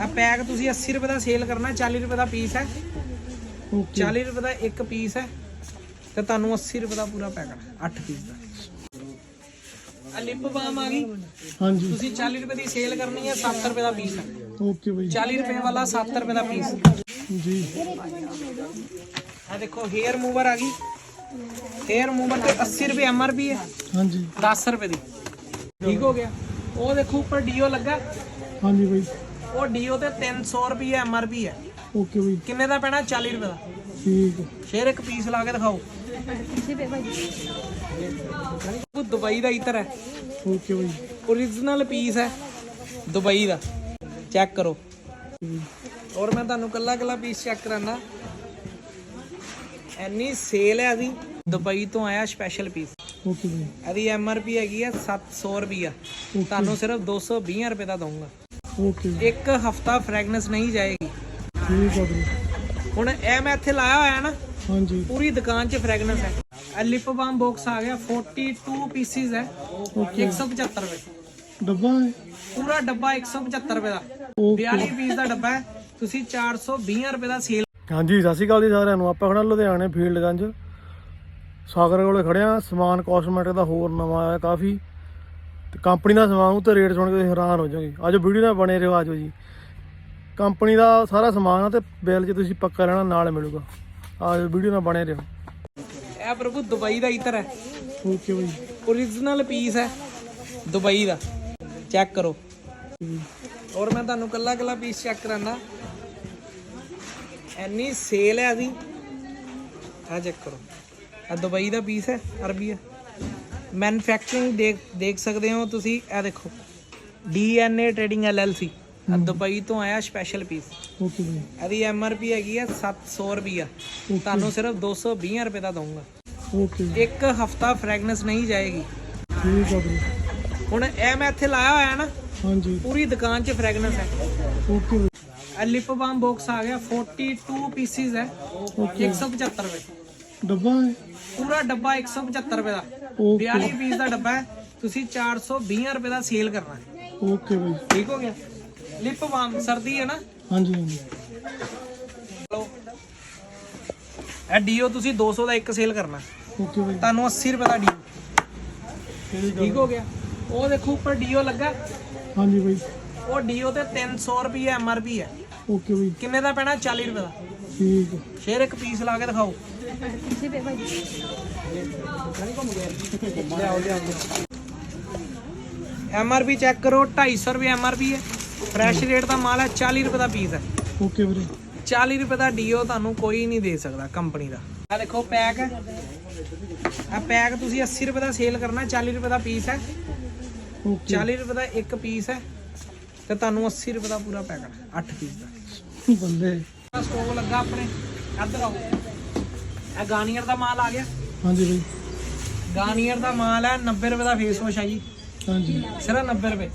ਆ ਪੈਕ ਤੁਸੀਂ 80 ਰੁਪਏ ਦਾ ਸੇਲ ਕਰਨਾ 40 ਰੁਪਏ ਦਾ ਪੀਸ ਹੈ। ਓਕੇ 40 ਰੁਪਏ ਦਾ ਇੱਕ ਪੀਸ ਹੈ ਤੇ ਤੁਹਾਨੂੰ 80 ਰੁਪਏ ਦਾ ਪੂਰਾ ਪੈਕਟ 8 ਪੀਸ ਦਾ। ਆ ਲਿਪ ਬਾਮ ਆ ਗਈ। ਹਾਂਜੀ। ਤੁਸੀਂ 40 ਰੁਪਏ ਦੀ ਸੇਲ ਕਰਨੀ ਹੈ 70 ਰੁਪਏ ਦਾ ਪੀਸ ਹੈ। ਓਕੇ ਬਾਈ। 40 ਰੁਪਏ ਵਾਲਾ 70 ਰੁਪਏ ਦਾ ਪੀਸ ਜੀ। ਆ ਦੇਖੋ ਹੇਅਰ ਮੂਵਰ ਆ ਗਈ। ਹੇਅਰ ਮੂਵਰ ਤੇ 80 ਰੁਪਏ ਐਮਆਰਪੀ ਹੈ। ਹਾਂਜੀ। 10 ਰੁਪਏ ਦੀ। ਠੀਕ ਹੋ ਗਿਆ। ਉਹ ਦੇਖੋ ਉੱਪਰ ਡੀਓ ਲੱਗਾ। ਹਾਂਜੀ ਬਾਈ। ਉਹ ਡੀਓ ਤੇ 300 ਰੁਪਏ ਐਮਆਰਪੀ ਹੈ। ਓਕੇ ਬਾਈ। ਕਿੰਨੇ ਦਾ ਪੈਣਾ? 40 ਰੁਪਏ ਦਾ। ਠੀਕ ਹੈ। ਸ਼ੇਰ ਇੱਕ ਪੀਸ ਲਾ ਕੇ ਦਿਖਾਓ। ਉਹ ਦੁਬਈ ਦਾ ਇਤਰ ਹੈ। ਓਕੇ ਬਾਈ। ਓਰੀਜਨਲ ਪੀਸ ਹੈ। ਦੁਬਈ ਦਾ। ਚੈੱਕ ਕਰੋ। ਔਰ ਮੈਂ ਤੁਹਾਨੂੰ ਕੱਲਾ ਕੱਲਾ ਪੀਸ ਚੈੱਕ ਕਰਾਨਾ। ਐਨੀ ਸੇਲ ਹੈ ਇਹਦੀ। ਦੁਬਈ ਤੋਂ ਆਇਆ ਸਪੈਸ਼ਲ ਪੀਸ ਓਕੇ ਬਾਈ। ਇਹਦੀ ਐਮਆਰਪੀ ਹੈਗੀ ਹੈ 700 ਰੁਪਈਆ। ਤੁਹਾਨੂੰ ਸਿਰਫ 220 ਰੁਪਏ ਦਾ ਦਊਂਗਾ। ਓਕੇ ਇੱਕ ਹਫਤਾ ਫ੍ਰੈਗਨੈਂਸ ਨਹੀਂ ਜਾਏਗੀ। ਠੀਕ ਹੈ ਬਾਈ। ਹੁਣ ਇਹ ਮੈਂ ਇੱਥੇ ਲਾਇਆ ਹੋਇਆ ਨਾ ਹਾਂਜੀ। ਪੂਰੀ ਦੁਕਾਨ 'ਚ ਫ੍ਰੈਗਨੈਂਸ ਹੈ। ਇਹ ਲਿਪ ਬਾਮ ਬਾਕਸ ਆ ਗਿਆ 42 ਪੀਸਿਸ ਹੈ। 175 ਰੁਪਏ। ਡੱਬਾ ਹੈ? ਪੂਰਾ ਡੱਬਾ 175 ਰੁਪਏ ਦਾ। ਓਕੇ 42 ਪੀਸ ਦਾ ਡੱਬਾ ਹੈ। ਤੁਸੀਂ 420 ਰੁਪਏ ਦਾ ਸੇਲ ਹਾਂਜੀ ਸਤਿ ਸ਼੍ਰੀ ਅਕਾਲ ਜੀ ਸਾਰਿਆਂ ਨੂੰ। ਆਪਾਂ ਖੜਾ ਲੁਧਿਆਣੇ ਫੀਲਡਗੰਜ ਸਾਗਰ ਕੋਲੇ ਖੜਿਆ ਸਮਾਨ ਕਾਸਮੈਟਿਕ ਦਾ ਹੋਰ ਨਵਾਂ ਆਇਆ ਕਾਫੀ। ਤੇ ਕੰਪਨੀ ਦਾ ਸਮਾਨ ਉਹ ਤੇ ਰੇਟ ਸੁਣ ਕੇ ਤੁਸੀਂ ਹੈਰਾਨ ਹੋ ਜਾਓਗੇ। ਅੱਜ ਵੀਡੀਓ ਨਾਲ ਬਣੇ ਰਹੋ ਆਜੋ ਜੀ। ਕੰਪਨੀ ਦਾ ਸਾਰਾ ਸਮਾਨ ਆ ਤੇ ਬਿੱਲ ਜੇ ਤੁਸੀਂ ਪੱਕਾ ਲੈਣਾ ਨਾਲ ਮਿਲੂਗਾ। ਆਜੋ ਵੀਡੀਓ ਨਾਲ ਬਣੇ ਰਹੋ। ਇਹ ਪ੍ਰਭੂ ਦੁਬਈ ਦਾ ਇਤਰ ਹੈ। ਓਕੇ ਬਾਈ। ਓਰੀਜਨਲ ਪੀਸ ਹੈ। ਦੁਬਈ ਦਾ। ਚੈੱਕ ਕਰੋ। ਔਰ ਮੈਂ ਤੁਹਾਨੂੰ ਕੱਲਾ ਕੱਲਾ ਪੀਸ ਚੈੱਕ ਕਰਾਨਾ। ਐਨੀ ਸੇਲ ਹੈ ਇਹਦੀ। ਆ ਚੈੱਕ ਕਰੋ। ਆ ਦੁਬਈ ਦਾ ਪੀਸ ਹੈ ਅਰਬੀ ਹੈ। ਮੈਨੂਫੈਕਚਰਿੰਗ ਦੇਖ ਦੇਖ ਸਕਦੇ ਹੋ ਤੁਸੀਂ ਇਹ ਦੇਖੋ। ਡੀਐਨਏ ਟ੍ਰੇਡਿੰਗ ਐਲਐਲਸੀ ਦੁਬਈ ਤੋਂ ਆਇਆ ਸਪੈਸ਼ਲ ਪੀਸ ਓਕੇ ਬਾਈ ਇਹਦੀ ਐਮਆਰਪੀ ਹੈਗੀ ਹੈ 700 ਰੁਪਿਆ ਤੁਹਾਨੂੰ ਸਿਰਫ 220 ਰੁਪਏ ਦਾ ਦਊਂਗਾ। ਓਕੇ ਇੱਕ ਹਫਤਾ ਫ੍ਰੈਗਨੈਂਸ ਨਹੀਂ ਜਾਏਗੀ। ਠੀਕ ਹੈ ਬਾਈ ਹੁਣ ਇਹ ਮੈਂ ਇੱਥੇ ਲਾਇਆ ਹੋਇਆ ਨਾ ਹਾਂਜੀ। ਪੂਰੀ ਦੁਕਾਨ 'ਚ ਫ੍ਰੈਗਨੈਂਸ ਹੈ। ਓਕੇ ਇਹ ਲਿਪ ਬਾਮ ਬਾਕਸ ਆ ਗਿਆ 42 ਪੀਸਿਸ ਹੈ। 175 ਰੁਪਏ। ਡੱਬਾ ਹੈ? ਪੂਰਾ ਡੱਬਾ 175 ਰੁਪਏ ਦਾ। ਓਕੇ। 42 ਪੀਸ ਦਾ ਡੱਬਾ ਹੈ। ਤੁਸੀਂ 420 ਰੁਪਏ ਦਾ ਸੇਲ ਕਰਨਾ ਹੈ। ਓਕੇ ਬਾਈ। ਠੀਕ ਹੋ ਗਿਆ? ਲਿਪ ਬਾਮ ਸਰਦੀ ਹੈ ਨਾ? ਹਾਂਜੀ ਹਾਂਜੀ। ਲਓ। ਇਹ ਡੀਓ ਤੁਸੀਂ 200 ਦਾ ਇੱਕ ਸੇਲ ਕਰਨਾ ਓਕੇ ਬਾਈ। ਤੁਹਾਨੂੰ 80 ਰੁਪਏ ਦਾ ਡੀਓ। ਠੀਕ ਠੀਕ ਹੋ। ਗਿਆ? ਉਹ ਦੇਖੋ ਉੱਪਰ ਡੀਓ ਲੱਗਾ। ਹਾਂਜੀ ਬਾਈ। ਉਹ ਡੀਓ ਤੇ 300 ਰੁਪਏ ਐਮਆਰਪੀ ਹੈ। ਓਕੇ ਬਾਈ। ਕਿੰਨੇ ਦਾ ਪੈਣਾ? 40 ਰੁਪਏ ਦਾ। ਠੀਕ ਹੈ ਸ਼ੇਰ ਇੱਕ ਪੀਸ ਲਾ ਕੇ ਦਿਖਾਓ। ਲਿਆਓ ਲਿਆਓ ਐਮਆਰਪੀ ਚੈੱਕ ਕਰੋ 250 ਰੁਪਏ ਐਮਆਰਪੀ ਹੈ। ਫਰੈਸ਼ ਰੇਟ ਦਾ ਮਾਲ ਹੈ 40 ਰੁਪਏ ਦਾ ਪੀਸ ਹੈ। ਓਕੇ ਵੀਰੇ। 40 ਰੁਪਏ ਦਾ ਡੀਓ ਤੁਹਾਨੂੰ ਕੋਈ ਨਹੀਂ ਦੇ ਸਕਦਾ ਕੰਪਨੀ ਦਾ। ਆ ਦੇਖੋ ਪੈਕ ਆ ਪੈਕ ਤੁਸੀਂ 80 ਰੁਪਏ ਦਾ ਸੇਲ ਕਰਨਾ 40 ਰੁਪਏ ਦਾ ਪੀਸ ਹੈ। ਓਕੇ 40 ਰੁਪਏ ਦਾ ਇੱਕ ਪੀਸ ਹੈ। ਤੇ ਤੁਹਾਨੂੰ 80 ਰੁਪਏ ਦਾ ਪੂਰਾ ਪੈਕਟ 8 ਪੀਸ ਦਾ। ਬੰਦੇ। ਸਟੋਵ ਲੱਗਾ ਆਪਣੇ ਇੱਧਰ ਆਓ ਇਹ ਗਾਨੀਅਰ ਦਾ ਮਾਲ ਆ ਗਿਆ। ਹਾਂਜੀ ਬਾਈ। ਗਾਨੀਅਰ ਦਾ ਮਾਲ ਹੈ 90 ਰੁਪਏ ਦਾ ਫੇਸ ਵਾਸ਼ ਹੈ ਜੀ। ਹਾਂਜੀ। ਸਿਰਫ 90 ਰੁਪਏ।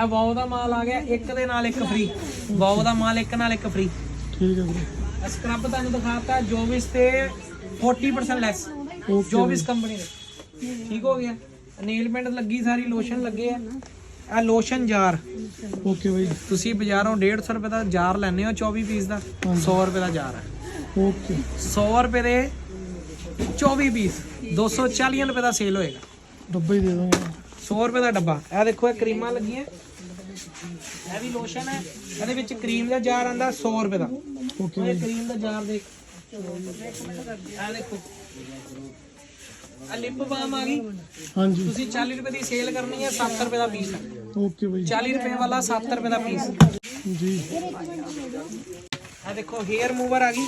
ਇਹ ਵਾਓ ਦਾ ਮਾਲ ਆ ਗਿਆ ਇੱਕ ਦੇ ਨਾਲ ਇੱਕ ਫ੍ਰੀ ਵਾਓ ਦਾ ਮਾਲ ਇੱਕ ਨਾਲ ਇੱਕ ਫ੍ਰੀ ਠੀਕ ਹੈ ਵੀਰੇ ਸਕਰਬ ਤੁਹਾਨੂੰ ਦਿਖਾਤਾ ਜੋਵਿਸ ਤੇ 40% ਲੈਸ ਜੋਵਿਸ ਕੰਪਨੀ ਦੇ। ਠੀਕ ਹੋ ਗਿਆ। ਨੇਲ ਪੈਂਟ ਲੱਗੀ ਸਾਰੀ ਲੋਸ਼ਨ ਲੱਗੇ ਆ। ਇਹ ਲੋਸ਼ਨ ਜਾਰ ਓਕੇ ਬਾਈ। ਤੁਸੀਂ ਬਾਜ਼ਾਰੋਂ 150 ਰੁਪਏ ਦਾ ਜਾਰ ਲੈਣੇ ਹੋ 24 ਪੀਸ ਦਾ? 100 ਰੁਪਏ ਦਾ ਜਾਰ ਹੈ ਓਕੇ 100 ਰੁਪਏ ਦੇ 24 ਪੀਸ 240 ਰੁਪਏ ਦਾ ਸੇਲ ਹੋਏਗਾ। ਡੱਬਾ ਹੀ ਦੇ ਦਾਂਗੇ। 100 ਰੁਪਏ ਦਾ ਡੱਬਾ। ਇਹ ਦੇਖੋ ਇਹ ਕਰੀਮਾਂ ਲੱਗੀਆਂ। ਇਹ ਵੀ ਲੋਸ਼ਨ ਹੈ। ਇਹਦੇ ਵਿੱਚ ਕਰੀਮ ਦਾ ਜਾਰ ਆਂਦਾ 100 ਰੁਪਏ ਦਾ। ਓਕੇ ਇਹ ਕਰੀਮ ਦਾ ਜਾਰ ਦੇਖ। ਇਹ ਦੇਖੋ। ਆ ਲਿਪ ਬਾਮ ਆ ਗਈ। ਹਾਂਜੀ। ਤੁਸੀਂ 40 ਰੁਪਏ ਦੀ ਸੇਲ ਕਰਨੀ ਹੈ 7 ਰੁਪਏ ਦਾ ਪੀਸ ਹੈ ਓਕੇ ਬਾਈ। 40 ਰੁਪਏ ਵਾਲਾ 7 ਰੁਪਏ ਦਾ ਪੀਸ ਜੀ। ਇਹ ਦੇਖੋ ਹੇਅਰ ਮੂਵਰ ਆ ਗਈ।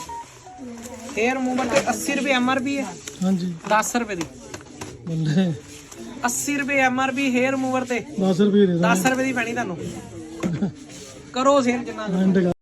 ਹੇਅਰ ਮੂਵਰ ਤੇ 80 ਰੁਪਏ ਐਮਆਰਪੀ ਹੈ। ਹਾਂਜੀ। 10 ਰੁਪਏ ਦੀ। ਬੰਦੇ। 80 ਰੁਪਏ ਐਮਆਰਪੀ ਹੇਅਰ ਮੂਵਰ ਤੇ। 10 ਰੁਪਏ ਦੇ 10 ਰੁਪਏ ਦੀ ਪੈਣੀ ਤੁਹਾਨੂੰ। ਕਰੋ ਸੇਲ ਜਿੰਨਾ